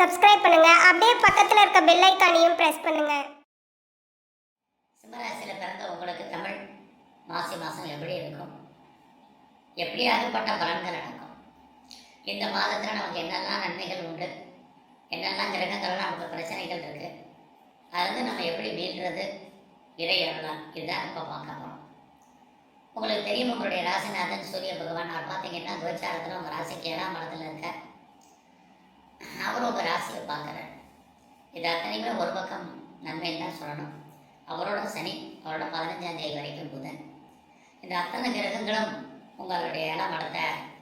Subscribe பண்ணுங்க. அப்படியே பக்கத்தில் இருக்க பெல் ஐக்கானையும் பிரஸ் பண்ணுங்க. சிம்மராசியில் பிறந்த உங்களுக்கு தமிழ் மாசி மாதம் எப்படி இருக்கும்? எப்படி ஆகப்பட்ட பலன்கள் நடக்கும் இந்த மாதத்தில் நமக்கு என்னெல்லாம் நன்மைகள் உண்டு? என்னெல்லாம் கிரகங்கள்லாம் நமக்கு பிரச்சனைகள் இருக்குது அதாவது நம்ம எப்படி மீள்றது இறை இதுதான் இப்போ பார்க்க போகிறோம் உங்களுக்கு தெரியும் உங்களுடைய ராசிநாதன் சூரிய பகவான். அவர் பார்த்தீங்கன்னா கோச்சாரத்தில் உங்கள் ராசிக்கு ஏழாம் மரத்தில் இருக்க அவரும் உங்கள் ராசியை பார்க்குறாரு இது அத்தனைக்குமே ஒரு பக்கம் நன்மைன்னு தான் சொல்லணும். அவரோட சனி அவரோட பதினஞ்சாம் தேதி வரைக்கும் புதன். இந்த அத்தனை கிரகங்களும் உங்களுடைய இடம் இடத்த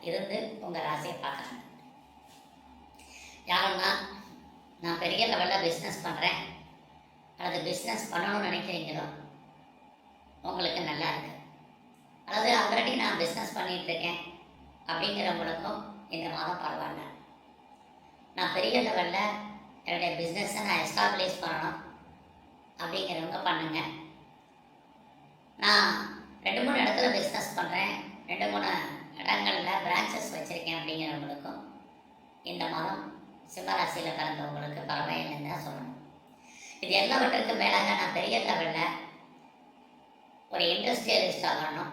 இருந்து உங்கள் ராசியை பார்க்குறாங்க. யாருன்னா நான் பெரிய லெவலில் பிஸ்னஸ் பண்ணுறேன் அல்லது பிஸ்னஸ் பண்ணணும்னு நினைக்கிறீங்களோ உங்களுக்கு நல்லா இருக்கு. அல்லது ஆல்ரெடி நான் பிஸ்னஸ் பண்ணிகிட்டு இருக்கேன் அப்படிங்கிறவங்களுக்கும் இந்த மாதம் பரவாயில்ல. நான் பெரிய லெவலில் என்னுடைய பிஸ்னஸை நான் எஸ்டாப்ளிஷ் பண்ணணும். அப்படிங்கிறவங்க பண்ணுங்க. நான் ரெண்டு மூணு இடத்துல பிஸ்னஸ் பண்ணுறேன் ரெண்டு மூணு இடங்களில் பிரான்ச்சஸ் வச்சுருக்கேன் அப்படிங்கிறவங்களுக்கும் இந்த மாதம் சிம்மராசியில் பிறந்தவங்களுக்கு பரவாயில்லைன்னு தான் சொல்லணும். இது எல்லாவற்றுக்கும் மேலாக நான் பெரிய லெவலில் ஒரு இண்டஸ்ட்ரியலிஸ்ட் ஆகணும்.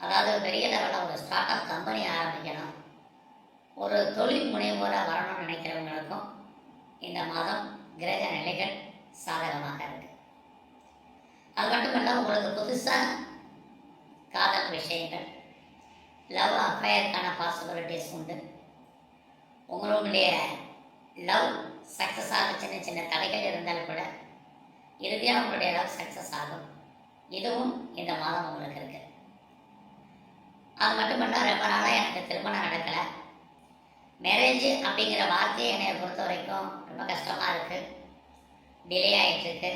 அதாவது பெரிய லெவலில் ஒரு ஸ்டார்ட் அப் கம்பெனி ஆரம்பிக்கணும். ஒரு தொழில் முனைவோராக வரணும்னு நினைக்கிறவங்களுக்கும் இந்த மாதம் கிரக நிலைகள் சாதகமாக இருக்கு. அது மட்டும் இல்லாமல் உங்களுக்கு புதுசாக காதல் விஷயங்கள் லவ் அஃபயருக்கான பாசிபிலிட்டிஸ் உண்டு. உங்களுடைய லவ் சக்ஸஸ் ஆக சின்ன சின்ன தடைகள் இருந்தாலும் கூட இறுதியாக உங்களுடைய லவ் சக்ஸஸ் ஆகும். இதுவும் இந்த மாதம் உங்களுக்கு இருக்கு. அது மட்டும் ரொம்ப நாளாக எனக்கு திருமணம் நடக்கலை. மேரேஜ் அப்படிங்கிற வார்த்தையை என்னை பொறுத்த வரைக்கும் ரொம்ப கஷ்டமாக இருக்குது டிலே ஆகிட்டுருக்கு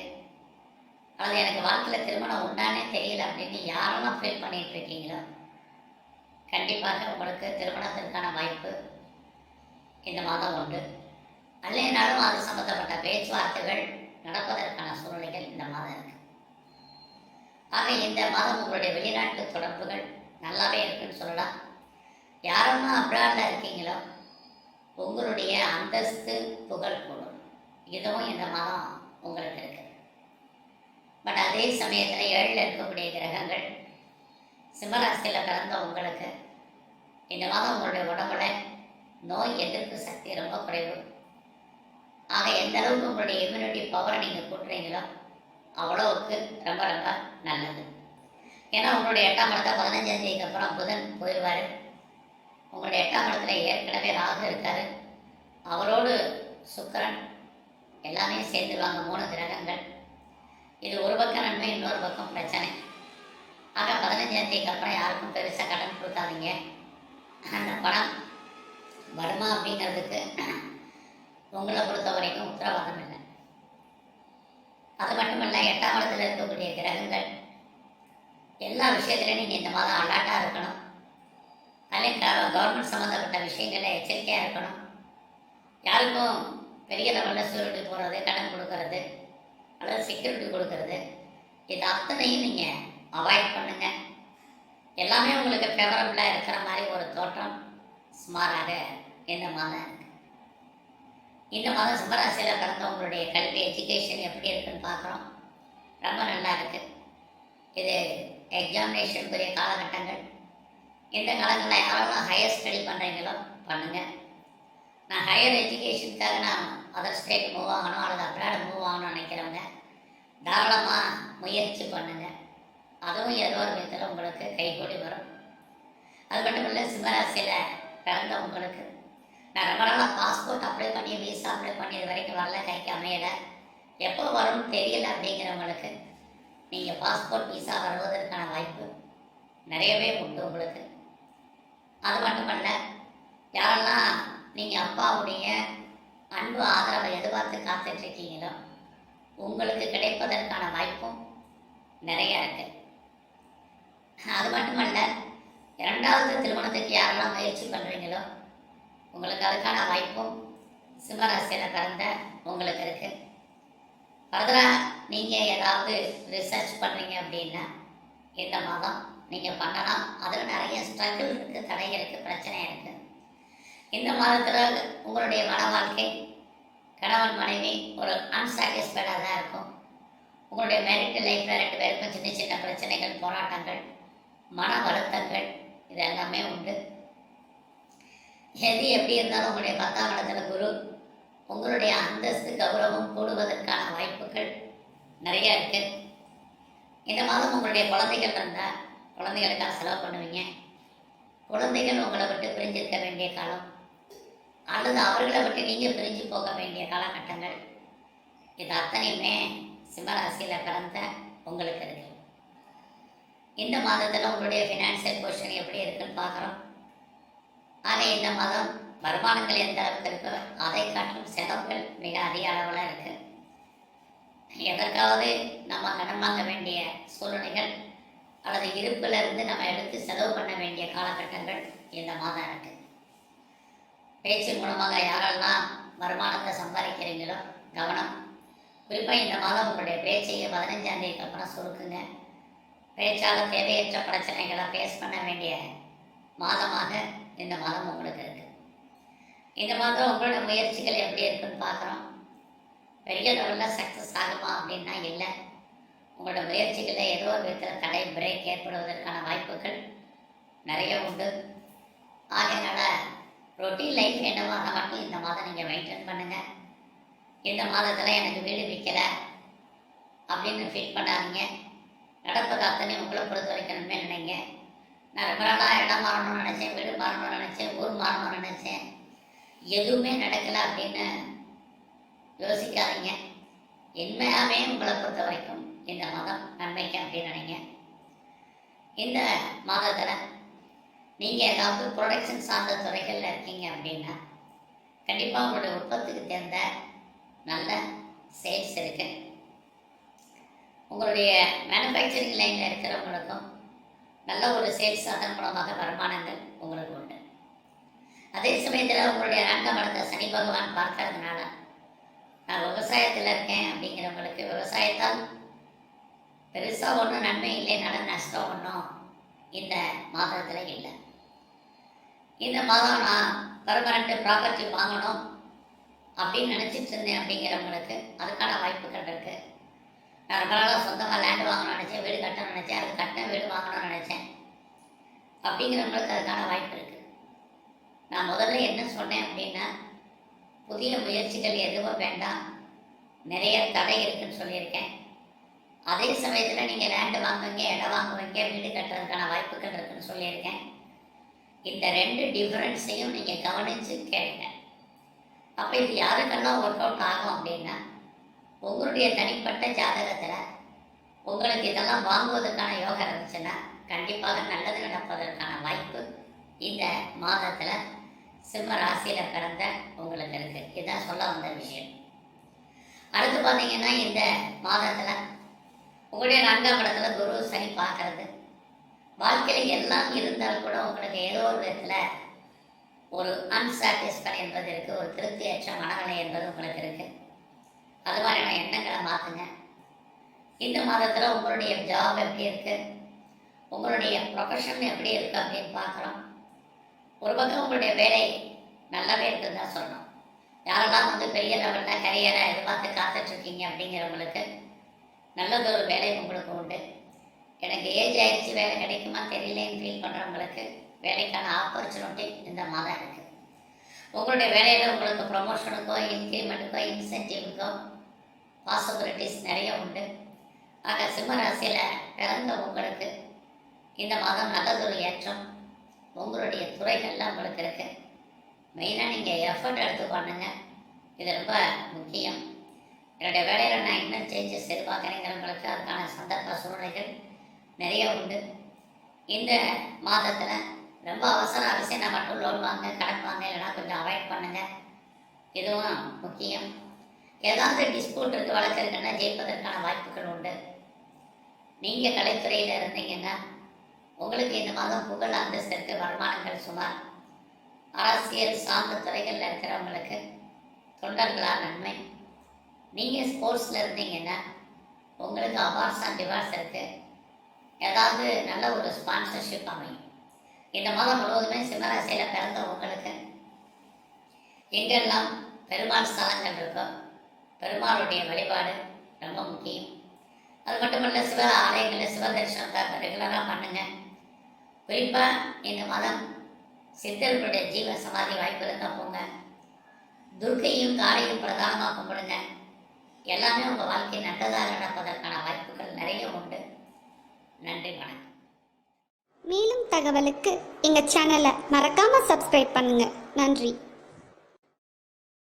அது எனக்கு வாழ்க்கையில் திருமணம் உண்டானே தெரியல அப்படின்னு யாரெல்லாம் ஃபீல் பண்ணிகிட்டு இருக்கீங்களோ கண்டிப்பாக உங்களுக்கு திருமணத்திற்கான வாய்ப்பு இந்த மாதம் உண்டு. அல்லைனாலும் அது சம்பந்தப்பட்ட பேச்சுவார்த்தைகள் நடப்பதற்கான சூழ்நிலைகள் இந்த மாதம் இருக்கு. ஆக இந்த மாதம் உங்களுடைய வெளிநாட்டு தொடர்புகள் நல்லாவே இருக்குன்னு சொல்லலாம். யாரெல்லாம் அப்ராடில் இருக்கீங்களோ உங்களுடைய அந்தஸ்து புகழ் கூடும். இதுவும் இந்த மாதம் உங்களுக்கு இருக்கு. பட் அதே சமயத்தில் ஏழில் இருக்கக்கூடிய கிரகங்கள் சிம்மராசியில் பிறந்த உங்களுக்கு இந்த மாதம் உங்களுடைய உடம்புல நோய் எதிர்ப்பு சக்தி ரொம்ப குறைவு. ஆக எந்த அளவுக்கு உங்களுடைய இம்யூனிட்டி பவரை நீங்கள் கூட்டுறீங்களோ அவ்வளோவுக்கு ரொம்ப ரொம்ப நல்லது. ஏன்னா உங்களுடைய எட்டாம் இடத்த பதினஞ்சாம் தேதிக்கு அப்புறம் புதன் போயிடுவார் உங்களுடைய எட்டாம் இடத்துல ஏற்கனவே ராகு இருக்காரு. அவரோடு சுக்கிரன் எல்லாமே சேர்ந்துருவாங்க மூணு கிரகங்கள். இது ஒரு பக்கம் நன்மை இன்னொரு பக்கம் பிரச்சனை. ஆக பதினஞ்சாம் தேதிக்கு அப்புறம் யாருக்கும் பெருசாக கடன் கொடுக்காதீங்க. அந்த பணம் வருமா அப்படிங்கிறதுக்கு உங்களை பொறுத்த வரைக்கும் உத்தரவாதம் இல்லை. அது மட்டும் இல்லை எட்டாம் இடத்துல இருக்கக்கூடிய கிரகங்கள் எல்லா விஷயத்துலையும் நீங்கள் இந்த மாதம் அலர்ட்டாக இருக்கணும். அதே கவர்மெண்ட் சம்மந்தப்பட்ட விஷயங்களில் எச்சரிக்கையாக இருக்கணும். யாருக்கும் பெரிய லெவலில் சூரிட்டி போகிறது கடன் கொடுக்கறது அல்லது செக்யூரிட்டி கொடுக்கறது இது அத்தனையும் நீங்கள் அவாய்ட் பண்ணுங்கள் எல்லாமே உங்களுக்கு ஃபேவரபுளாக இருக்கிற மாதிரி ஒரு தோற்றம் சுமாராக இந்த மாதம் இருக்கு. இந்த மாதம் சிம்மராசியில் பிறந்தவங்களுடைய கல்வி எஜுகேஷன் எப்படி இருக்குன்னு பார்க்குறோம். ரொம்ப நல்லா இருக்குது இது எக்ஸாமினேஷனுக்குரிய காலகட்டங்கள். இந்த காலங்களில் யாரெல்லாம் ஹையர் ஸ்டடி பண்ணுறீங்களோ பண்ணுங்க. நான் ஹையர் எஜுகேஷனுக்காக நான் அதர் ஸ்டேட் மூவ் ஆகணும் அல்லது அப்ராட் மூவ் ஆகணும்னு நினைக்கிறவங்க தாராளமாக முயற்சி பண்ணுங்க. அதுவும் ஏதோ ஒரு விதத்தில் உங்களுக்கு கைகூடி வரும். அது மட்டும் இல்லை சிம்மராசியில் பிறந்தவங்களுக்கு நான் ரொம்ப நாளாக பாஸ்போர்ட் அப்ளை பண்ணி விசா அப்ளை பண்ணி இது வரைக்கும் வரல கைக்கு அமையலை. எப்போ வரும்னு தெரியல அப்படிங்கிறவங்களுக்கு நீங்கள் பாஸ்போர்ட் விசா வருவதற்கான வாய்ப்பு நிறையவே உண்டு உங்களுக்கு. அது மட்டும் மட்டுமல்ல யாரெல்லாம் நீங்கள் அப்பாவுடைய அன்பு ஆதரவை எதிர்பார்த்து காத்துட்ருக்கீங்களோ உங்களுக்கு கிடைப்பதற்கான வாய்ப்பும் நிறைய இருக்கு. அது மட்டுமல்ல இரண்டாவது திருமணத்துக்கு யாரெல்லாம் முயற்சி பண்ணுறீங்களோ உங்களுக்கு அதுக்கான வாய்ப்பும் சிம்மராசியில் பிறந்த உங்களுக்கு இருக்கு. ஃபர்தராக நீங்கள் ஏதாவது ரிசர்ச் பண்ணுறீங்க அப்படின்னா இந்த மாதம் நீங்கள் பண்ணலாம். அதில் நிறைய ஸ்ட்ரகிள் இருக்குது தடை இருக்குது பிரச்சனை இருக்குது இந்த மாதத்தில் உங்களுடைய மன வாழ்க்கை கணவன் மனைவி ஒரு அன்சாட்டிஸ்ஃபைடாக தான் இருக்கும். உங்களுடைய மேரிட் லைஃப்பில் ரெண்டு பேருக்கும் சின்ன சின்ன பிரச்சனைகள் போராட்டங்கள் மன வருத்தங்கள் இது எல்லாமே உண்டு. எது எப்படி இருந்தாலும் உங்களுடைய பத்தாம் இடத்துல குரு உங்களுடைய அந்தஸ்து கௌரவம் கூடுவதற்கான வாய்ப்புகள் நிறைய இருக்குது இந்த மாதம் உங்களுடைய குழந்தைகள் இருந்தால் குழந்தைகளுக்காக செலவு பண்ணுவீங்க. குழந்தைகள் உங்களை விட்டு பிரிஞ்சிருக்க வேண்டிய காலம். அல்லது அவர்களை விட்டு நீங்கள் பிரிஞ்சு போக வேண்டிய காலகட்டங்கள். இது அத்தனையுமே சிம்மராசியில் பிறந்த உங்களுக்கு இருக்கு. இந்த மாதத்தில் உங்களுடைய ஃபினான்சியல் பொசிஷன் எப்படி இருக்குன்னு பார்க்குறோம். ஆக இந்த மாதம் வருமானங்கள் எந்த அளவுக்கு இருக்கோ அதை காட்டும் செலவுகள் மிக அதிக அளவில் இருக்குது எதற்காவது நம்ம கடன் வாங்க வேண்டிய சூழ்நிலைகள் அல்லது இருப்புல இருந்து நம்ம எடுத்து செலவு பண்ண வேண்டிய காலகட்டங்கள் இந்த மாதம் இருக்கு. பேச்சு மூலமாக யாரெல்லாம் வருமானத்தை சம்பாதிக்கிறீங்களோ கவனம். குறிப்பாக இந்த மாதம் உங்களுடைய பேச்சையை பதினஞ்சாம் தேதிக்கு அப்புறம் சுருக்குங்க. பேச்சால் தேவையற்ற பிரச்சனைகளை ஃபேஸ் பண்ண வேண்டிய மாதமாக இந்த மாதம் உங்களுக்கு இருக்கு. இந்த மாதம் உங்களோட முயற்சிகள் எப்படி இருக்குன்னு பார்க்குறோம். பெரிய லெவலில் சக்ஸஸ் ஆகுமா அப்படின்னா இல்லை. உங்களோட முயற்சிகளில் ஏதோ ஒரு விதத்தில் தடை பிரேக் ஏற்படுவதற்கான வாய்ப்புகள் நிறைய உண்டு. ஆகையினால ரொட்டீன் லைஃப் என்னவோ அதை மட்டும் இந்த மாதம் நீங்கள் மெயின்டைன் பண்ணுங்கள் இந்த மாதத்தில் எனக்கு வீடு விற்கல அப்படின்னு ஃபீல் பண்ணாதீங்க. நடப்பது அத்தனை உங்களை பொறுத்த வைக்கணுமே நினைங்க. நான் ரொம்ப நாளாக இடம் மாறணும்னு நினச்சேன் வீடு மாறணும்னு நினச்சேன் ஊர் மாறணும்னு நினச்சேன். எதுவுமே நடக்கலை அப்படின்னு யோசிக்காதீங்க. உண்மையாகவே உங்களை பொறுத்த வரைக்கும் இந்த மாதம் நன்மைக்கு அப்படின்னு நினைங்க. இந்த மாதத்தில் நீங்கள் ஏதாவது ப்ரொடக்ஷன் சார்ந்த துறைகளில் இருக்கீங்க அப்படின்னா கண்டிப்பாக உங்களுடைய உற்பத்திக்கு தேர்ந்த நல்ல சேல்ஸ் இருக்கு. உங்களுடைய மேனுஃபேக்சரிங் லைனில் இருக்கிறவங்களுக்கும் நல்ல ஒரு சேல்ஸ் அதன் மூலமாக வருமானங்கள் உங்களுக்கு உண்டு. அதே சமயத்தில் உங்களுடைய ரெண்டாம் இடத்தை சனி பகவான் பார்க்கறதுனால நான் விவசாயத்தில் இருக்கேன் அப்படிங்கிறவங்களுக்கு விவசாயத்தால் பெருசாக ஒன்றும் நன்மை இல்லைனாலும் நஷ்டம் ஒன்றும் இந்த மாதத்தில் இல்லை. இந்த மாதம் நான் பர்மனண்ட் ப்ராப்பர்ட்டி வாங்கணும் அப்படின்னு நினச்சிட்டு இருந்தேன் அப்படிங்கிறவங்களுக்கு அதுக்கான வாய்ப்புகள் இருக்கு. நான் ரொம்ப நாளாக சொந்தமாக லேண்ட் வாங்கணும்னு நினச்சேன் வீடு கட்டணும்னு நினச்சேன் அது கட்டின வீடு வாங்கணும்னு நினச்சேன். அப்படிங்கிறவங்களுக்கு அதுக்கான வாய்ப்பு இருக்கு. நான் முதல்ல என்ன சொன்னேன் அப்படின்னா புதிய முயற்சிகள் எதுவும் வேண்டாம். நிறைய தடை இருக்குன்னு சொல்லியிருக்கேன். அதே சமயத்தில் நீங்கள் லேண்டு வாங்குவீங்க இடம் வாங்குவீங்க வீடு கட்டுறதுக்கான வாய்ப்புகள் இருக்குன்னு சொல்லியிருக்கேன். இந்த ரெண்டு டிஃப்ரென்ஸையும் நீங்கள் கவனித்து கேளுங்க. அப்போ இது யாருக்கெல்லாம் ஒர்க் அவுட் ஆகும் அப்படின்னா உங்களுடைய தனிப்பட்ட ஜாதகத்தில் உங்களுக்கு இதெல்லாம் வாங்குவதற்கான யோகம் இருந்துச்சுன்னா கண்டிப்பாக நல்லது நடப்பதற்கான வாய்ப்பு இந்த மாதத்தில் சிம்ம ராசியில் பிறந்த உங்களுக்கு இருக்குது இதுதான் சொல்ல வந்த விஷயம். அடுத்து பார்த்தீங்கன்னா இந்த மாதத்தில் உங்களுடைய நான்காம் இடத்துல குரு சனி பார்க்கறது. வாழ்க்கையில் எல்லாம் இருந்தால் கூட உங்களுக்கு ஏதோ ஒரு விதத்தில் ஒரு அன்சாட்டிஸ்ஃபை என்பது இருக்குது ஒரு திருப்தியற்ற மனநிலை என்பது உங்களுக்கு இருக்குது அது மாதிரியான எண்ணங்களை மாற்றுங்க இந்த மாதத்தில் உங்களுடைய ஜாப் எப்படி இருக்குது உங்களுடைய ப்ரொஃபஷன் எப்படி இருக்குது அப்படின்னு பார்க்குறோம் ஒரு பக்கம் உங்களுடைய வேலை நல்லாவே இருக்குதுன்னு தான் சொல்லணும். யாரெல்லாம் வந்து பெரிய லெவலில் கரியரை எதிர்பார்த்து காத்துட்ருக்கீங்க அப்படிங்கிறவங்களுக்கு நல்லதொரு வேலை உங்களுக்கு உண்டு. எனக்கு ஏஜ் ஆயிடுச்சு வேலை கிடைக்குமா தெரியலேன்னு ஃபீல் பண்ணுறவங்களுக்கு வேலைக்கான ஆப்பர்ச்சுனிட்டி இந்த மாதம் இருக்குது உங்களுடைய வேலையில் உங்களுக்கு ப்ரொமோஷனுக்கோ இன்க்ரிமெண்ட்டுக்கோ இன்சென்டிவ்க்கோ பாசிபிலிட்டிஸ் நிறைய உண்டு. ஆக சிம்மராசியில் பிறந்த உங்களுக்கு இந்த மாதம் நல்லதொரு ஏற்றம் உங்களுடைய துறைகள்லாம் உங்களுக்கு இருக்குது மெயினாக நீங்கள் எஃபர்ட் எடுத்து பண்ணுங்கள் இது ரொம்ப முக்கியம். என்னுடைய வேலையில் நான் இன்னும் சேஞ்சஸ் எதிர்பார்க்குறேங்கிறவங்களுக்கு அதுக்கான சந்தர்ப்ப சூழ்நிலைகள் நிறைய உண்டு. இந்த மாதத்தில் ரொம்ப அவசர அவசியம் மட்டும் லோன் வாங்க கடன் வாங்க இல்லைனா கொஞ்சம் அவாய்ட் பண்ணுங்கள் இதுவும் முக்கியம். ஏதாவது டிஸ்பியூட் இருக்கு வழக்கு இருக்குன்னா ஜெயிப்பதற்கான வாய்ப்புகள் உண்டு. நீங்கள் கலைத்துறையில் இருந்தீங்கன்னா உங்களுக்கு இந்த மாதம் புகழ் அந்தஸ்திற்கு வருமானங்கள் சுமார் அரசியல் சார்ந்த துறைகளில் இருக்கிறவங்களுக்கு தொண்டர்களால் நன்மை. நீங்கள் ஸ்போர்ட்ஸில் இருந்தீங்கன்னா உங்களுக்கு அவார்ட்ஸ் அண்ட் டிவார்ட்ஸ் இருக்குது ஏதாவது நல்ல ஒரு ஸ்பான்சர்ஷிப் அமையும். இந்த மாதம் முழுவதுமே சிம்மராசியில் பிறந்த உங்களுக்கு எங்கெல்லாம் பெருமாள் ஸ்தலங்கள் இருக்கோ பெருமாளுடைய வழிபாடு ரொம்ப முக்கியம். அது மட்டும் இல்லை சிவ ஆலயங்களில் சிவ தரிசனத்தை ரெகுலராக பண்ணுங்க. குறிப்பாக இந்த மதம் சித்தர்களுடைய ஜீவ சமாதி வாய்ப்பு இருந்தால் போங்க. துர்க்கையும் காளையும் பிரதானமாக கும்பிடுங்க. எல்லாமே உங்கள் வாழ்க்கை நல்லதாக நடப்பதற்கான வாய்ப்புகள் நிறைய உண்டு. நன்றி வணக்கம். மேலும் தகவலுக்கு எங்கள் சேனலை மறக்காமல் சப்ஸ்கிரைப் பண்ணுங்கள் நன்றி.